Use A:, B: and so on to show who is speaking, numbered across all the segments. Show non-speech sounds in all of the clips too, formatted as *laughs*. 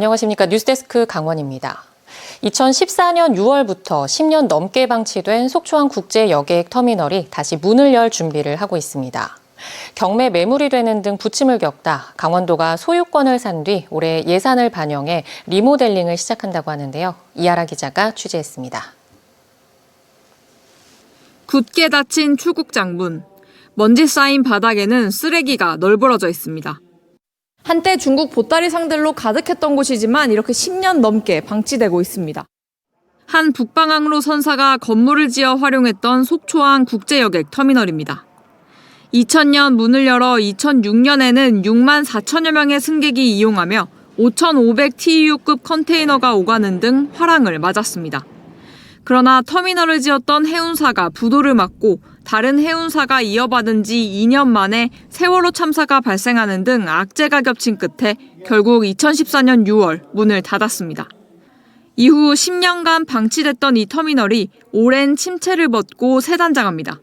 A: 안녕하십니까. 뉴스데스크 강원입니다. 2014년 6월부터 10년 넘게 방치된 속초항 국제 여객 터미널이 다시 문을 열 준비를 하고 있습니다. 경매 매물이 되는 등 부침을 겪다 강원도가 소유권을 산 뒤 올해 예산을 반영해 리모델링을 시작한다고 하는데요. 이하라 기자가 취재했습니다.
B: 굳게 닫힌 출국 장 문. 먼지 쌓인 바닥에는 쓰레기가 널브러져 있습니다. 한때 중국 보따리 상들로 가득했던 곳이지만 이렇게 10년 넘게 방치되고 있습니다. 한 북방항로 선사가 건물을 지어 활용했던 속초항 국제여객 터미널입니다. 2000년 문을 열어 2006년에는 6만 4천여 명의 승객이 이용하며 5,500TEU급 컨테이너가 오가는 등 화랑을 맞았습니다. 그러나 터미널을 지었던 해운사가 부도를 맞고 다른 해운사가 이어받은 지 2년 만에 세월호 참사가 발생하는 등 악재가 겹친 끝에 결국 2014년 6월 문을 닫았습니다. 이후 10년간 방치됐던 이 터미널이 오랜 침체를 벗고 새 단장합니다.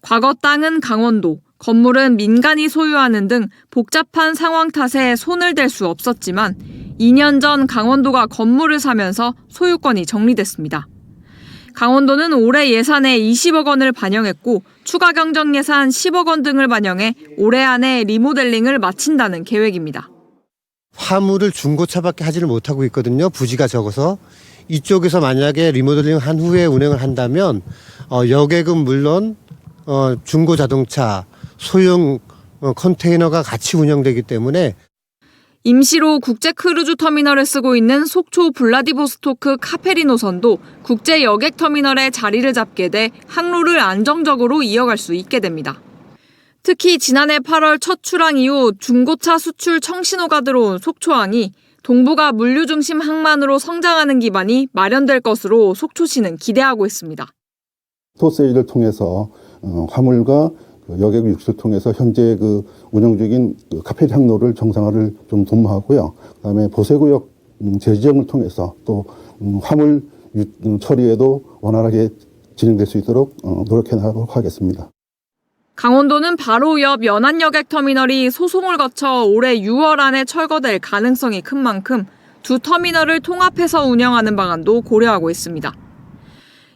B: 과거 땅은 강원도, 건물은 민간이 소유하는 등 복잡한 상황 탓에 손을 댈 수 없었지만 2년 전 강원도가 건물을 사면서 소유권이 정리됐습니다. 강원도는 올해 예산에 20억 원을 반영했고 추가 경정 예산 10억 원 등을 반영해 올해 안에 리모델링을 마친다는 계획입니다.
C: 화물을 중고차밖에 하지를 못하고 있거든요. 부지가 적어서 이쪽에서 만약에 리모델링 한 후에 운행을 한다면 어, 여객은 물론 어, 중고 자동차, 소형 어, 컨테이너가 같이 운영되기 때문에
B: 임시로 국제 크루즈 터미널을 쓰고 있는 속초 블라디보스토크 카페리 노선도 국제 여객 터미널에 자리를 잡게 돼 항로를 안정적으로 이어갈 수 있게 됩니다. 특히 지난해 8월 첫 출항 이후 중고차 수출 청신호가 들어온 속초항이 동부가 물류 중심 항만으로 성장하는 기반이 마련될 것으로 속초시는 기대하고 있습니다.
D: 토세이를 통해서 어, 화물과 그 여객 육수를 통해서 현재 그 운영 중인 그 카페리 항로를 정상화를 좀 도모하고요. 그다음에 보세구역 음, 재지정을 통해서 또 음, 화물 유- 음, 처리에도 원활하게 진행될 수 있도록 어, 노력해 나가도록 하겠습니다.
B: 강원도는 바로 옆 연안여객 터미널이 소송을 거쳐 올해 6월 안에 철거될 가능성이 큰 만큼 두 터미널을 통합해서 운영하는 방안도 고려하고 있습니다.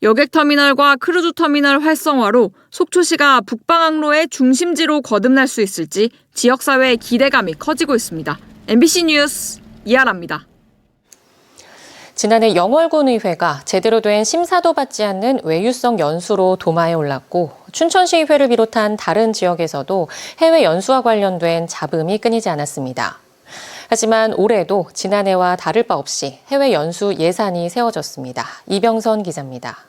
B: 여객 터미널과 크루즈 터미널 활성화로 속초시가 북방항로의 중심지로 거듭날 수 있을지 지역사회의 기대감이 커지고 있습니다. MBC 뉴스 이하라입니다.
A: 지난해 영월군의회가 제대로 된 심사도 받지 않는 외유성 연수로 도마에 올랐고 춘천시의회를 비롯한 다른 지역에서도 해외 연수와 관련된 잡음이 끊이지 않았습니다. 하지만 올해도 지난해와 다를 바 없이 해외 연수 예산이 세워졌습니다. 이병선 기자입니다.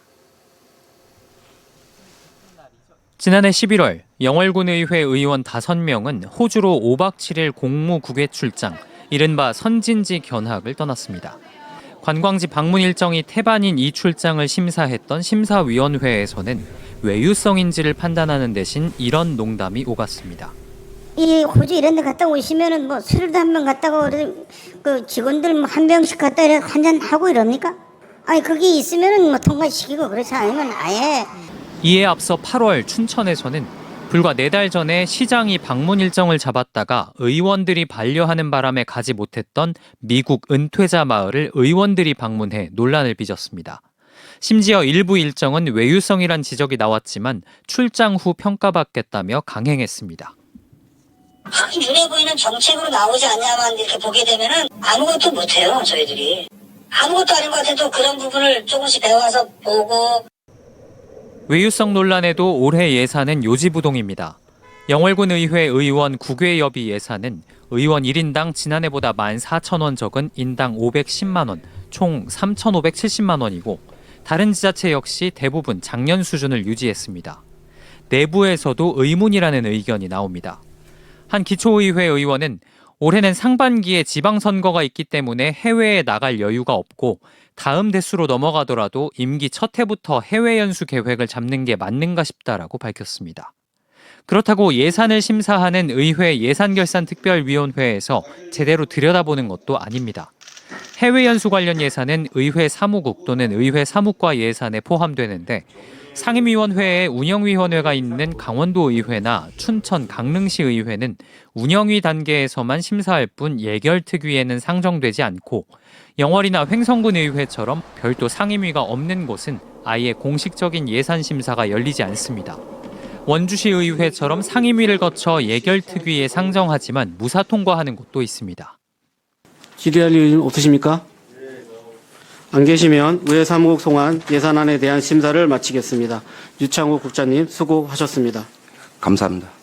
E: 지난해 11월 영월군의회 의원 5명은 호주로 5박 7일 공무 국외 출장, 이른바 선진지 견학을 떠났습니다. 관광지 방문 일정이 태반인 이 출장을 심사했던 심사위원회에서는 외유성인지를 판단하는 대신 이런 농담이 오갔습니다.
F: 이 호주 이런 데 갔다 오시면은 뭐 술도 한명 갔다가 그 직원들 뭐 한 병씩 갔다 이래 한잔 하고 이럽니까? 아니 그게 있으면은 뭐 통과시키고 그렇지 않으면 아예
E: 이에 앞서 8월 춘천에서는 불과 4달 전에 시장이 방문 일정을 잡았다가 의원들이 반려하는 바람에 가지 못했던 미국 은퇴자 마을을 의원들이 방문해 논란을 빚었습니다. 심지어 일부 일정은 외유성이란 지적이 나왔지만 출장 후 평가받겠다며 강행했습니다.
G: 확 눈에 보이는 정책으로 나오지 않냐만 이렇게 보게 되면은 아무것도 못해요 저희들이 아무것도 아닌 것 같아도 그런 부분을 조금씩 배워서 보고
E: 외유성 논란에도 올해 예산은 요지부동입니다. 영월군 의회 의원 국외여비 예산은 의원 1인당 지난해보다 14,000원 적은 인당 510만 원, 총 3,570만 원이고 다른 지자체 역시 대부분 작년 수준을 유지했습니다. 내부에서도 의문이라는 의견이 나옵니다. 한 기초의회 의원은 올해는 상반기에 지방선거가 있기 때문에 해외에 나갈 여유가 없고 다음 대수로 넘어가더라도 임기 첫 해부터 해외 연수 계획을 잡는 게 맞는가 싶다라고 밝혔습니다. 그렇다고 예산을 심사하는 의회 예산결산특별위원회에서 제대로 들여다보는 것도 아닙니다. 해외 연수 관련 예산은 의회 사무국 또는 의회 사무과 예산에 포함되는데 상임위원회에 운영위원회가 있는 강원도 의회나 춘천 강릉시 의회는 운영위 단계에서만 심사할 뿐 예결특위에는 상정되지 않고 영월이나 횡성군 의회처럼 별도 상임위가 없는 곳은 아예 공식적인 예산 심사가 열리지 않습니다. 원주시 의회처럼 상임위를 거쳐 예결특위에 상정하지만 무사 통과하는 곳도 있습니다.
H: 질의할 일 없으십니까? 안 계시면 의회 사무국 송환 예산안에 대한 심사를 마치겠습니다. 유창호 국장님 수고하셨습니다.
I: 감사합니다.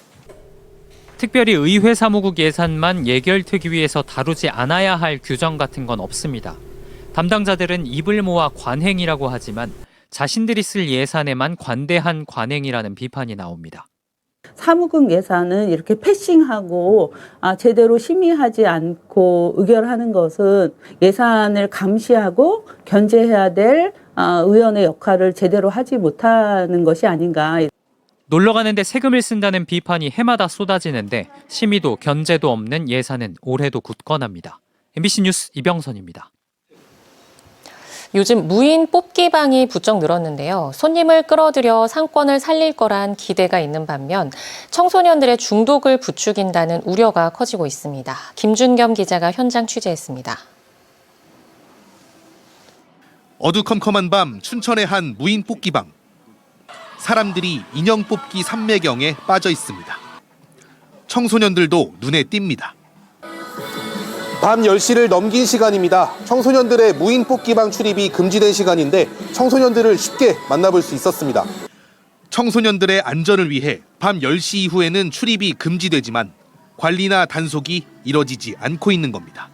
E: 특별히 의회 사무국 예산만 예결특위에서 다루지 않아야 할 규정 같은 건 없습니다. 담당자들은 입을 모아 관행이라고 하지만 자신들이 쓸 예산에만 관대한 관행이라는 비판이 나옵니다.
J: 사무국 예산은 이렇게 패싱하고 아, 제대로 심의하지 않고 의결하는 것은 예산을 감시하고 견제해야 될 아, 의원의 역할을 제대로 하지 못하는 것이 아닌가.
E: 놀러 가는데 세금을 쓴다는 비판이 해마다 쏟아지는데 심의도 견제도 없는 예산은 올해도 굳건합니다. MBC 뉴스 이병선입니다.
A: 요즘 무인 뽑기방이 부쩍 늘었는데요. 손님을 끌어들여 상권을 살릴 거란 기대가 있는 반면 청소년들의 중독을 부추긴다는 우려가 커지고 있습니다. 김준겸 기자가 현장 취재했습니다.
K: 어두컴컴한 밤 춘천의 한 무인 뽑기방. 사람들이 인형 뽑기 삼매경에 빠져 있습니다. 청소년들도 눈에 띕니다.
L: 밤 10시를 넘긴 시간입니다. 청소년들의 무인 뽑기방 출입이 금지된 시간인데 청소년들을 쉽게 만나볼 수 있었습니다.
K: 청소년들의 안전을 위해 밤 10시 이후에는 출입이 금지되지만 관리나 단속이 이뤄지지 않고 있는 겁니다.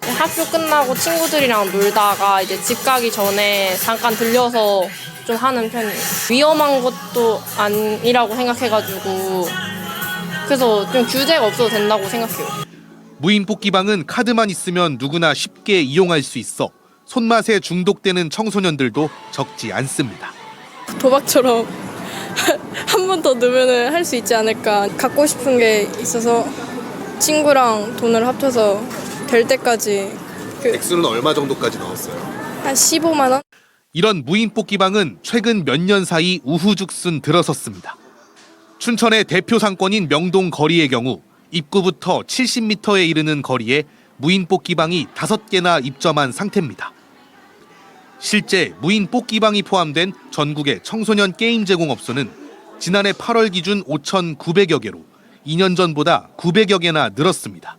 M: 학교 끝나고 친구들이랑 놀다가 이제 집 가기 전에 잠깐 들려서 좀 하는 편이에요. 위험한 것도 아니라고 생각해가지고 그래서 좀 규제가 없어도 된다고 생각해요.
K: 무인 뽑기방은 카드만 있으면 누구나 쉽게 이용할 수 있어 손맛에 중독되는 청소년들도 적지 않습니다.
M: 도박처럼 *laughs* 한 번 더 넣으면 할 수 있지 않을까. 갖고 싶은 게 있어서 친구랑 돈을 합쳐서 될 때까지
K: 액수는 얼마 정도까지 넣었어요?
M: 한 15만 원?
K: 이런 무인 뽑기방은 최근 몇 년 사이 우후죽순 들어섰습니다. 춘천의 대표 상권인 명동 거리의 경우 입구부터 70m에 이르는 거리에 무인 뽑기방이 5개나 입점한 상태입니다. 실제 무인 뽑기방이 포함된 전국의 청소년 게임 제공업소는 지난해 8월 기준 5,900여 개로 2년 전보다 900여 개나 늘었습니다.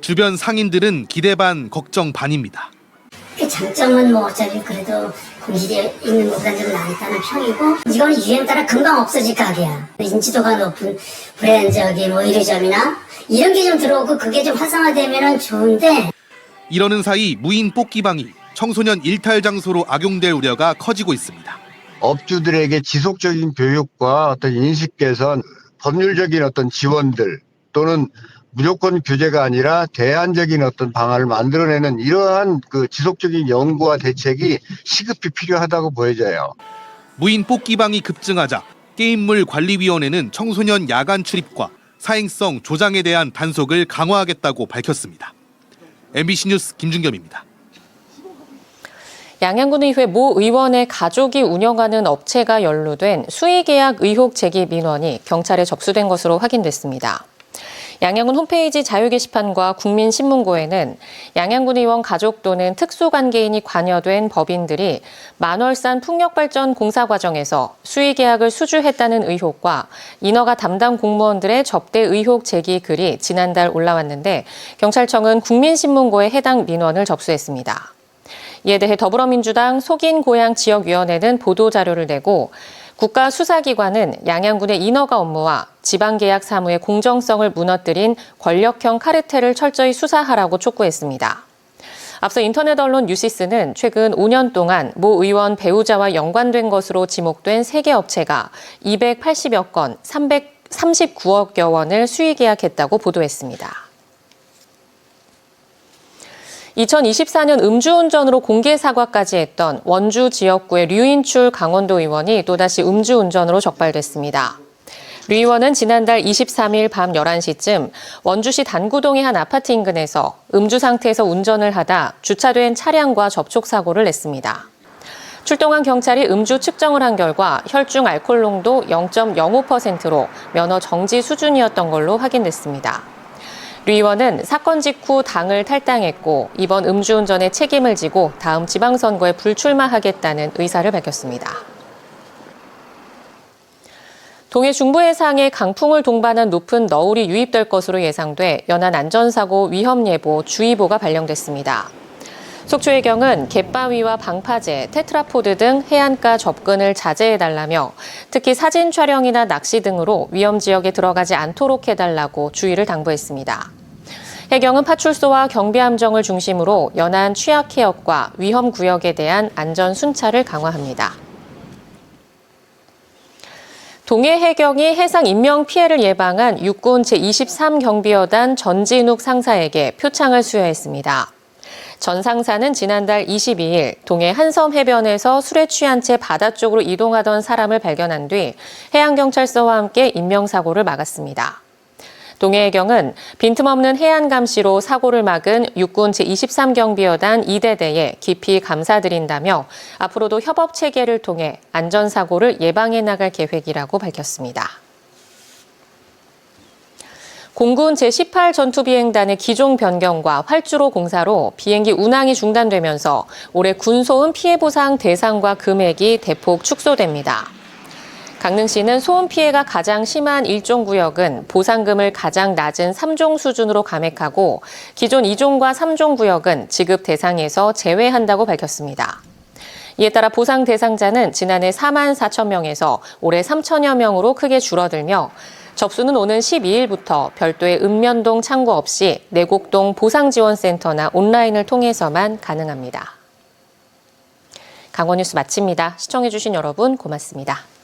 K: 주변 상인들은 기대 반 걱정 반입니다.
F: 그 장점은 뭐 어차피 그래도 공실에 있는 것보다 좀 낫다는 평이고 이거는 유행 따라 금방 없어질 가게야 인지도가 높은 브랜드 저기 뭐 의류점이나 이런 게 좀 들어오고 그게 좀 활성화되면 좋은데
K: 이러는 사이 무인 뽑기방이 청소년 일탈 장소로 악용될 우려가 커지고 있습니다.
N: 업주들에게 지속적인 교육과 어떤 인식 개선, 법률적인 어떤 지원들 또는 무조건 규제가 아니라 대안적인 어떤 방안을 만들어내는 이러한 그 지속적인 연구와 대책이 시급히 필요하다고 보여져요.
K: 무인 뽑기방이 급증하자 게임물 관리위원회는 청소년 야간 출입과 사행성 조장에 대한 단속을 강화하겠다고 밝혔습니다. MBC 뉴스 김준겸입니다.
A: 양양군의회 모 의원의 가족이 운영하는 업체가 연루된 수의계약 의혹 제기 민원이 경찰에 접수된 것으로 확인됐습니다. 양양군 홈페이지 자유 게시판과 국민신문고에는 양양군 의원 가족 또는 특수관계인이 관여된 법인들이 만월산 풍력발전 공사 과정에서 수의계약을 수주했다는 의혹과 인허가 담당 공무원들의 접대 의혹 제기 글이 지난달 올라왔는데 경찰청은 국민신문고에 해당 민원을 접수했습니다. 이에 대해 더불어민주당 속인고양 지역위원회는 보도자료를 내고 국가수사기관은 양양군의 인허가 업무와 지방계약 사무의 공정성을 무너뜨린 권력형 카르텔을 철저히 수사하라고 촉구했습니다. 앞서 인터넷 언론 뉴시스는 최근 5년 동안 모 의원 배우자와 연관된 것으로 지목된 3개 업체가 280여 건, 339억여 원을 수의 계약했다고 보도했습니다. 2024년 음주운전으로 공개 사과까지 했던 원주 지역구의 류인출 강원도 의원이 또다시 음주운전으로 적발됐습니다. 류 의원은 지난달 23일 밤 11시쯤 원주시 단구동의 한 아파트 인근에서 음주 상태에서 운전을 하다 주차된 차량과 접촉 사고를 냈습니다. 출동한 경찰이 음주 측정을 한 결과 혈중 알코올 농도 0.05%로 면허 정지 수준이었던 걸로 확인됐습니다. 류 의원은 사건 직후 당을 탈당했고 이번 음주운전의 책임을 지고 다음 지방선거에 불출마하겠다는 의사를 밝혔습니다. 동해 중부 해상에 강풍을 동반한 높은 너울이 유입될 것으로 예상돼 연안 안전사고 위험 예보 주의보가 발령됐습니다. 속초해경은 갯바위와 방파제, 테트라포드 등 해안가 접근을 자제해달라며 특히 사진 촬영이나 낚시 등으로 위험 지역에 들어가지 않도록 해달라고 주의를 당부했습니다. 해경은 파출소와 경비함정을 중심으로 연안 취약해역과 위험 구역에 대한 안전 순찰을 강화합니다. 동해 해경이 해상 인명 피해를 예방한 육군 제23경비여단 전진욱 상사에게 표창을 수여했습니다. 전 상사는 지난달 22일 동해 한섬 해변에서 술에 취한 채 바다 쪽으로 이동하던 사람을 발견한 뒤 해양경찰서와 함께 인명사고를 막았습니다. 동해해경은 빈틈없는 해안 감시로 사고를 막은 육군 제23경비여단 2대대에 깊이 감사드린다며 앞으로도 협업 체계를 통해 안전사고를 예방해 나갈 계획이라고 밝혔습니다. 공군 제18 전투비행단의 기종 변경과 활주로 공사로 비행기 운항이 중단되면서 올해 군소음 피해 보상 대상과 금액이 대폭 축소됩니다. 강릉시는 소음 피해가 가장 심한 1종 구역은 보상금을 가장 낮은 3종 수준으로 감액하고 기존 2종과 3종 구역은 지급 대상에서 제외한다고 밝혔습니다. 이에 따라 보상 대상자는 지난해 4만 4천 명에서 올해 3천여 명으로 크게 줄어들며 접수는 오는 12일부터 별도의 읍면동 창구 없이 내곡동 보상지원센터나 온라인을 통해서만 가능합니다. 강원 뉴스 마칩니다. 시청해주신 여러분 고맙습니다.